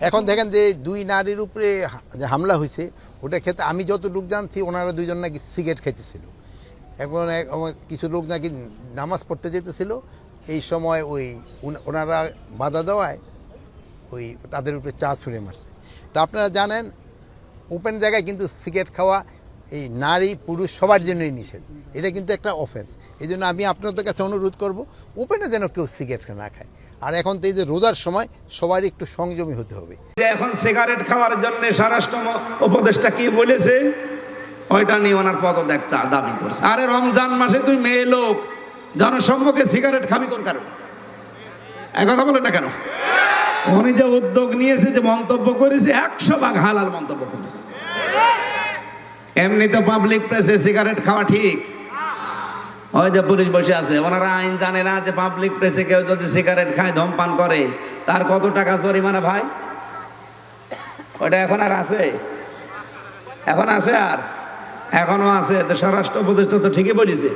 এখন দেখেন যে দুই নারীর উপরে যে হামলা হয়েছে ওটা ক্ষেত্রে আমি যতটুকু জানছি, ওনারা দুইজন নাকি সিগারেট খেতেছিল এখন কিছু লোক নাকি নামাজ পড়তে যেতেছিল। এই সময় ওই ওনারা বাধা দেওয়ায় ওই তাদের উপরে চা ছুঁড়ে মারছে। তো আপনারা জানেন ওপেন জায়গায় কিন্তু সিগারেট খাওয়া এই নারী, পুরুষ সবার জন্যই নিষেধ। এটা কিন্তু একটা অফেন্স এই জন্য আমি আপনাদের কাছে অনুরোধ করব ওপেনে যেন কেউ সিগারেট না খায়। আর এখন তো এই যে রোজার সময়, সবার একটু সংযমী হতে হবে। এখন সিগারেট খাওয়ার জন্য স্বরাষ্ট্র উপদেষ্টা কি বলেছে? ওইটা নিয়ে ওনার পদত্যাগ চা দাবি করছে। আরে রমজান মাসে তুই মেয়ে লোক, জনসম্মুখে সিগারেট খাবি তোর কারণ। এক কথা বলে না কেন? উনি যে উদ্যোগ নিয়েছে, যে মন্তব্য করেছে, একশো ভাগ হালাল মন্তব্য করেছে। এমনি তো পাবলিক প্লেসে সিগারেট খাওয়া ঠিক ওই যে পুলিশ বসে আছে, ওনারা আইন জানে না যে পাবলিক প্লেসে কেউ যদি সিগারেট খায়, ধূমপান করে, তার কত টাকা জরিমানা ভাই? ওটা এখন আর আছে? এখন আছে আর? এখনও আছে, তো স্বরাষ্ট্র উপদেষ্টা তো ঠিকই বলেছে।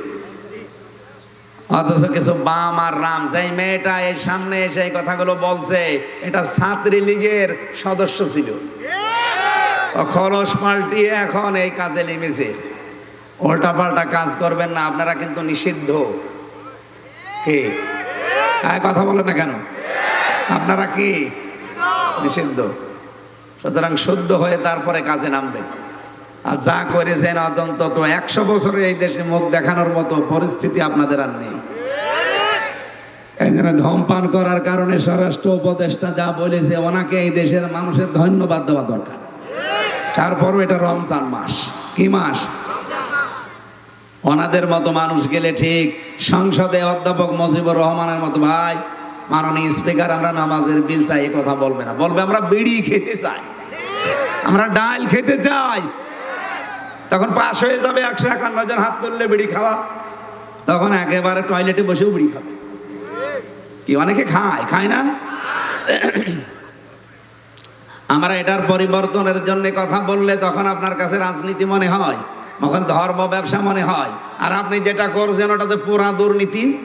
অথচ কিছু বাম আর রাম সেই মেয়েটা এই সামনে এসে এই কথাগুলো বলছে, এটা ছাত্রী লীগের সদস্য ছিল। খরচ পাল্টিয়ে এখন এই কাজে নেমেছে। উল্টা পাল্টা কাজ করবেন না, আপনারা কিন্তু নিষিদ্ধ। কি? কথা বলে না কেন? আপনারা কি? নিষিদ্ধ। সুতরাং শুদ্ধ হয়ে তারপরে কাজে নামবেন। আর যা করেছেন অন্তত একশো বছরে এই দেশে মুখ দেখানোর মতো পরিস্থিতি আপনাদের আর নেই। এই জন্য ধূমপান করার কারণে স্বরাষ্ট্র উপদেষ্টা যা বলেছে, ওনাকে এই দেশের মানুষের ধন্যবাদ দেওয়া দরকার। তারপরও এটা রমজান মাস। কি মাস? ওনাদের মতো মানুষ গেলে ঠিক। সংসদে অধ্যাপক মুজিবুর রহমানের মতো ভাই। মাননীয় স্পিকার, আমরা নামাজের বিল চাই কথা বলবে না। বলবে, আমরা বিড়ি খেতে চাই। আমরা ডাল খেতে চাই। তখন পাশ হয়ে যাবে একশো একান্ন জন হাত তুললে বিড়ি খাওয়া। তখন একেবারে টয়লেটে বসেও বিড়ি খাবে। কি, অনেকে খায়? খায় না? আমরা এটার পরিবর্তনের জন্য কথা বললে তখন আপনার কাছে রাজনীতি মনে হয়। তখন ধর্ম ব্যবসা মনে হয়। আর আপনি যেটা করছেন, ওটাতে পুরা দুর্নীতি?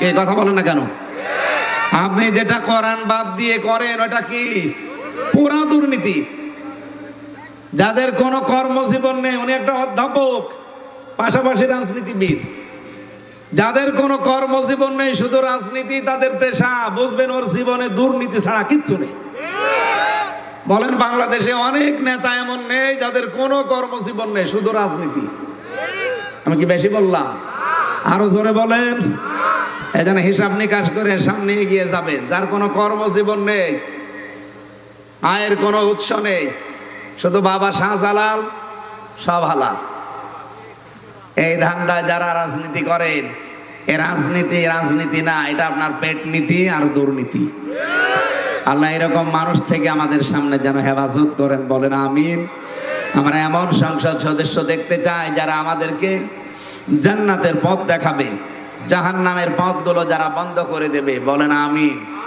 এই কথা বলেন না কেন? আপনি যেটা করান বাদ দিয়ে করেন, ওটা কি? পুরা দুর্নীতি। যাদের কোনো কর্মজীবন নেই, উনি একটা অধ্যাপক, পাশাপাশি রাজনীতিবিদ। যাদের কোনো কর্মজীবন নেই, শুধু রাজনীতি, তাদের পেশা, বুঝবেন ওর জীবনে দুর্নীতি ছাড়া কিচ্ছু নেই। বলেন, বাংলাদেশে অনেক নেতা এমন নেই যাদের কোনো কর্মজীবন নেই, শুধু রাজনীতি। আমি কি বেশি বললাম? আরও জোরে বলেন। এখানে হিসাব নিকাশ করে সামনে এগিয়ে যাবেন। যার কোনো কর্মজীবন নেই, আয়ের কোনো উৎস নেই, শুধু বাবা শাহজালাল, সব হালাল। এই ধান্দায় যারা রাজনীতি করেন, এ রাজনীতি রাজনীতি না, এটা আপনার পেট নীতি আর দুর্নীতি। আল্লাহ এরকম মানুষ থেকে আমাদের সামনে যেন হেফাজত করেন, বলেন আমিন। আমরা এমন সংসদ সদস্য দেখতে চাই যারা আমাদেরকে জান্নাতের পথ দেখাবে জাহান জাহান্নামের পথগুলো যারা বন্ধ করে দেবে, বলেন আমিন।